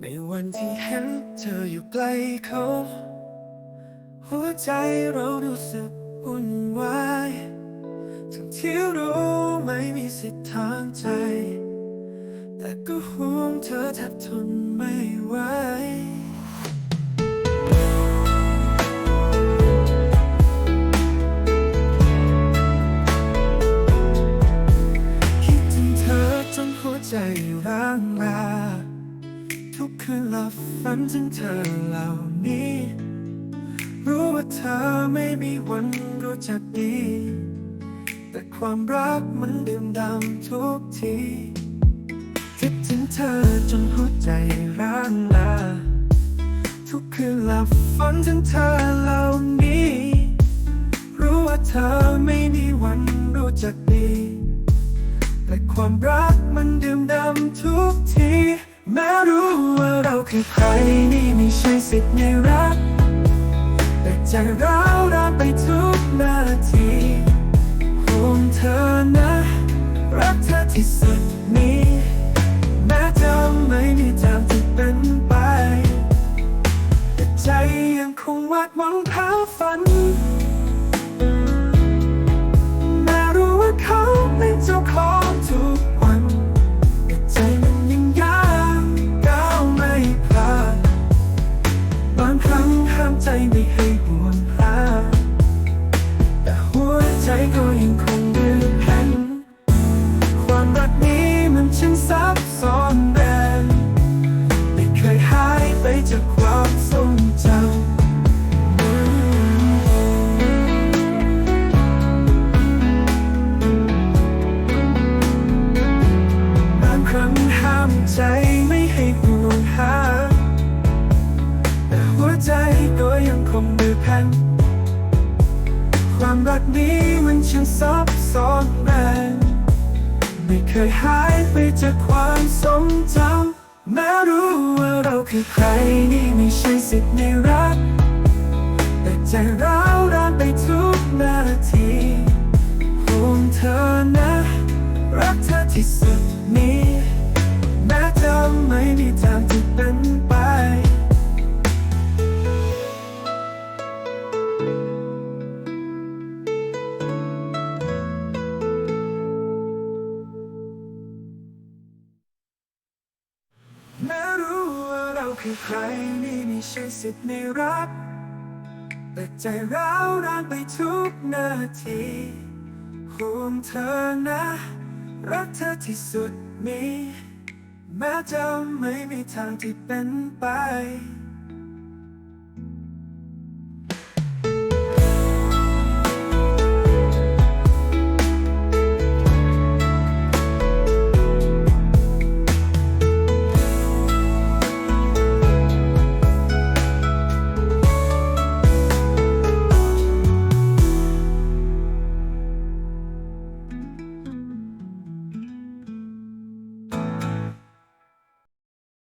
ในวันที่เห็นเธออยู่ใกล้เขา หัวใจเรารู้สึกวุ่นวายทั้งที่รู้ไม่มีสิทธิ์ทางใจ แต่ก็ห่วงเธอแทบทนไม่ไหวคิดถึงเธอจนหัวใจร้างรา คืนหลับฝันถึงเธอเหล่านี้ รู้ว่าเธอไม่มีวันรู้จักดี แต่ความรักมันดื่มดำทุกทีคิดถึงเธอจนหัวใจร้างลาทุกคืนหลับฝันถึงเธอเหล่านี้ รู้ว่าเธอไม่มีวันรู้จักดี แต่ความรักมันดื่มดำทุกทีแม้รู้ เราคือใครนี่ไม่ใช่สิทธิ์ในรัก แต่ใจร้าวรานไปทุกนาทีห่วงเธอนะ รักเธอที่สุดนี้แม้จะไม่มีทางที่เป็นไป แต่ใจยังคงวาดหวังหาฝันแม้รู้ว่าเขาเป็นเจ้ ใจไม่ให้ห่วงหา แต่หัวใจก็ยังคงดื้อแข็งความรักนี้มันช่างซับซ้อนแรงไม่เคยหายไปจากความทรงจำแม้รู้ว่าเราคือใครนี่ไม่ใช่สิทธิ์ในรัก แต่ใจร้าวรานไปทุกนาทีห่วงเธอนะ รักเธอที่สุดนี้ ไม่ทางที่เป็นไปแม้รู้ว่าเราคือใครนี่ไม่ใช่สิทธิ์ในรัก แต่ใจเราวรานไปทุกนาทีห่วงเธอนะ รักเธอที่สุดมี แม้จะไม่มีทางที่เป็นไป